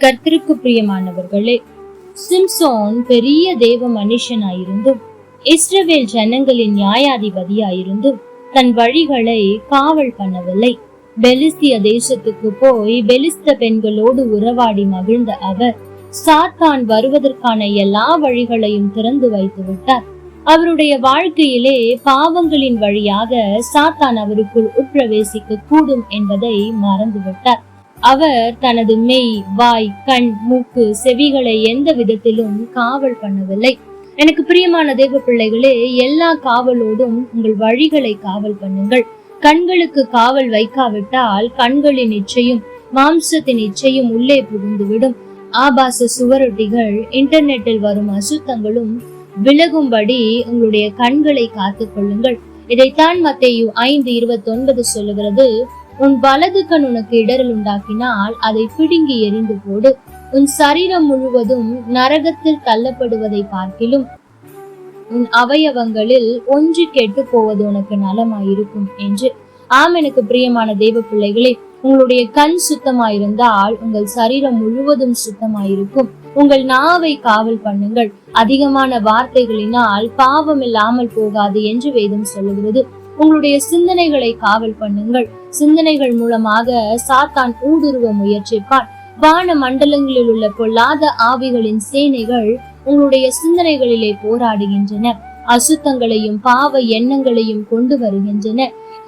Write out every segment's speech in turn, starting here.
கர்த்தருக்கு பிரியமானவர்களே சிம்சோன் பெரிய தேவ மனுஷனாயிருந்தும் இஸ்ரவேல் ஜனங்களின் நியாயாதிபதியாயிருந்தும் தன் வழிகளை காவல் பண்ணவில்லை. பெலிஸ்திய தேசத்துக்கு போய் பெலிஸ்த பெண்களோடு உறவாடி மகிழ்ந்த அவர் சாத்தான் வருவதற்கான எல்லா வழிகளையும் திறந்து வைத்து விட்டார். அவருடைய வாழ்க்கையிலே பாவங்களின் வழியாக சாத்தான் அவருக்குள் உட்பிரவேசிக்க கூடும் என்பதை மறந்துவிட்டார். அவர் தனது மெய் வாய் கண் மூக்கு செவிகளை எந்த விதத்திலும் காவல் பண்ணவில்லை. எனக்கு பிரியமான தேவ பிள்ளைகளே எல்லா காவலோடும் உங்கள் வழிகளை காவல் பண்ணுங்கள். கண்களுக்கு காவல் வைக்காவிட்டால் கண்களின் இச்சையும் மாம்சத்தின் இச்சையும் உள்ளே புகுந்துவிடும். ஆபாச சுவரொட்டிகள் இன்டர்நெட்டில் வரும் அசுத்தங்களும் விலகும்படி உங்களுடைய கண்களை காத்துக் கொள்ளுங்கள். இதைத்தான் மத்தேயு ஐந்து இருபத்தி ஒன்பது சொல்லுகிறது. உன் வலது கண் உனக்கு இடரல் உண்டாக்கினால் அதை பிடுங்கி எறிந்து போடு. உன் சரீரம் முழுவதும் நரகத்தில் தள்ளப்படுவதை பார்க்கிலும். உன் அவயவங்களில் ஒன்று கெட்டு போவது உனக்கு நலமாயிருக்கும் என்று. ஆம் எனக்கு பிரியமான தெய்வ பிள்ளைகளே உங்களுடைய கண் சுத்தமாயிருந்தால் உங்கள் சரீரம் முழுவதும் சுத்தமாயிருக்கும். உங்கள் நாவை காவல் பண்ணுங்கள். அதிகமான வார்த்தைகளினால் பாவம் இல்லாமல் போகாது என்று வேதம் சொல்லுகிறது. உங்களுடைய சிந்தனைகளை காவல் பண்ணுங்கள். சிந்தனைகள் மூலமாக சாத்தான் ஊடுருவ முயற்சிப்பான். வான மண்டலங்களில் உள்ள பொல்லாத ஆவிகளின் சேனைகள் உங்களுடைய சிந்தனைகளிலே போராடுகின்றன. அசுத்தங்களையும் பாவ எண்ணங்களையும் கொண்டு வருகின்றன.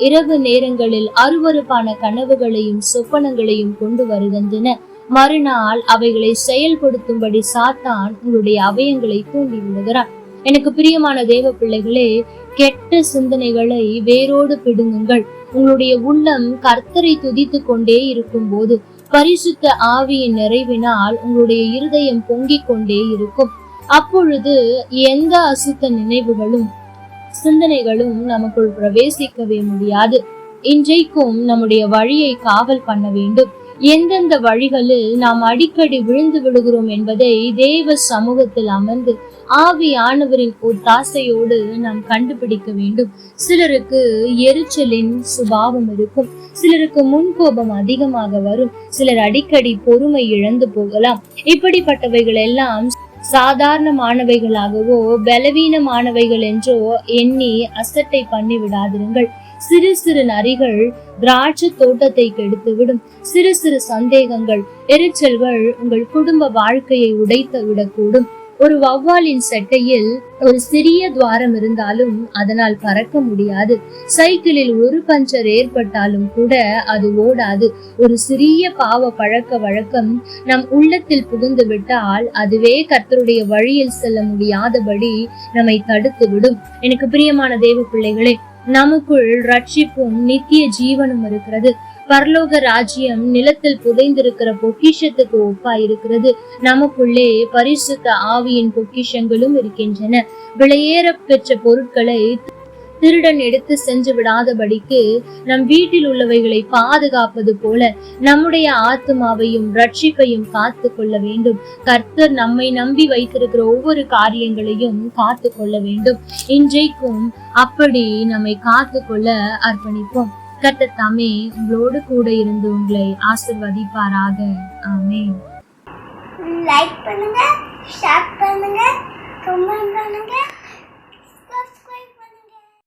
இரவு நேரங்களில் அருவருப்பான கனவுகளையும் சொப்பனங்களையும் கொண்டு வருகின்றன. மறுநாள் அவைகளை செயல்படுத்தும்படி சாத்தான் உங்களுடைய அவயங்களை தூண்டி விடுகிறான் எனக்கு பிரியமான தேவ பிள்ளைகளே கெட்ட சிந்தனைகளை வேரோடு பிடுங்குங்கள். உங்களுடைய உள்ளம் கர்த்தரை துதித்து கொண்டே இருக்கும் போது பரிசுத்த ஆவியின் நிறைவினால் உங்களுடைய இருதயம் பொங்கிக் கொண்டே இருக்கும். அப்பொழுது எந்த அசுத்த நினைவுகளும் சிந்தனைகளும் நமக்குள் பிரவேசிக்கவே முடியாது. இன்றைக்கும் நம்முடைய வழியை காவல் பண்ண வேண்டும். எந்தெந்த வழிகளில் நாம் அடிக்கடி விழுந்து விடுகிறோம் என்பதை தேவ சமூகத்தில் அமர்ந்து ஆவியானவரின் ஒத்தாசையோடு நாம் கண்டுபிடிக்க வேண்டும். சிலருக்கு எரிச்சலின் சுபாவம் இருக்கும். சிலருக்கு முன்கோபம் அதிகமாக வரும். சிலர் அடிக்கடி பொறுமை இழந்து போகலாம். இப்படிப்பட்டவைகள் எல்லாம் சாதாரணமானவைகளாகவோ பலவீனமானவைகள் என்றோ எண்ணி அசட்டை பண்ணி விடாதிருங்கள் சிறு சிறு நரிகள் திராட்சை தோட்டத்தை கெடுத்துவிடும். சிறு சிறு சந்தேகங்கள் எரிச்சல்கள் உங்கள் குடும்ப வாழ்க்கையை உடைத்து விடக்கூடும். ஒரு வௌவாலின் செட்டையில் ஒரு சிறிய துவாரம் இருந்தாலும் அதனால் பறக்க முடியாது. சைக்கிளில் ஒரு பஞ்சர் ஏற்பட்டாலும் கூட அது ஓடாது. ஒரு சிறிய பாவ பழக்க வழக்கம் நம் உள்ளத்தில் புகுந்து விட்டால் அதுவே கர்த்தருடைய வழியில் செல்ல முடியாதபடி நம்மை தடுத்து விடும் எனக்கு பிரியமான தேவ பிள்ளைகளே நமக்குள் ரட்சிப்பும் நித்திய ஜீவனும் இருக்கிறது. பரலோக ராஜ்யம் நிலத்தில் புதைந்திருக்கிற பொக்கிஷத்துக்கு ஒப்பா இருக்கிறது நமக்குள்ளே பரிசுத்த ஆவியின் பொக்கிஷங்களும் இருக்கின்றன. விலையேற பெற்ற பொருட்களை திருடன் எடுத்து சென்று விடாதபடிக்கு நம் வீட்டில் உள்ளவைகளை பாதுகாப்பது போல நம்முடைய ஆத்மாவையும் ரட்சிப்பையும் காத்து கொள்ள வேண்டும். கர்த்தர் நம்மை நம்பி வைத்திருக்கிற ஒவ்வொரு காரியங்களையும் காத்து கொள்ள வேண்டும். இன்றைக்கும் அப்படி நம்மை காத்து கொள்ள அர்ப்பணிப்போம். கர்த்தர் தாமே உங்களோடு கூட இருந்து உங்களை ஆசிர்வதிப்பாராக. ஆமே லைக் பண்ணுங்க ஷேர் பண்ணுங்க கமெண்ட் பண்ணுங்க.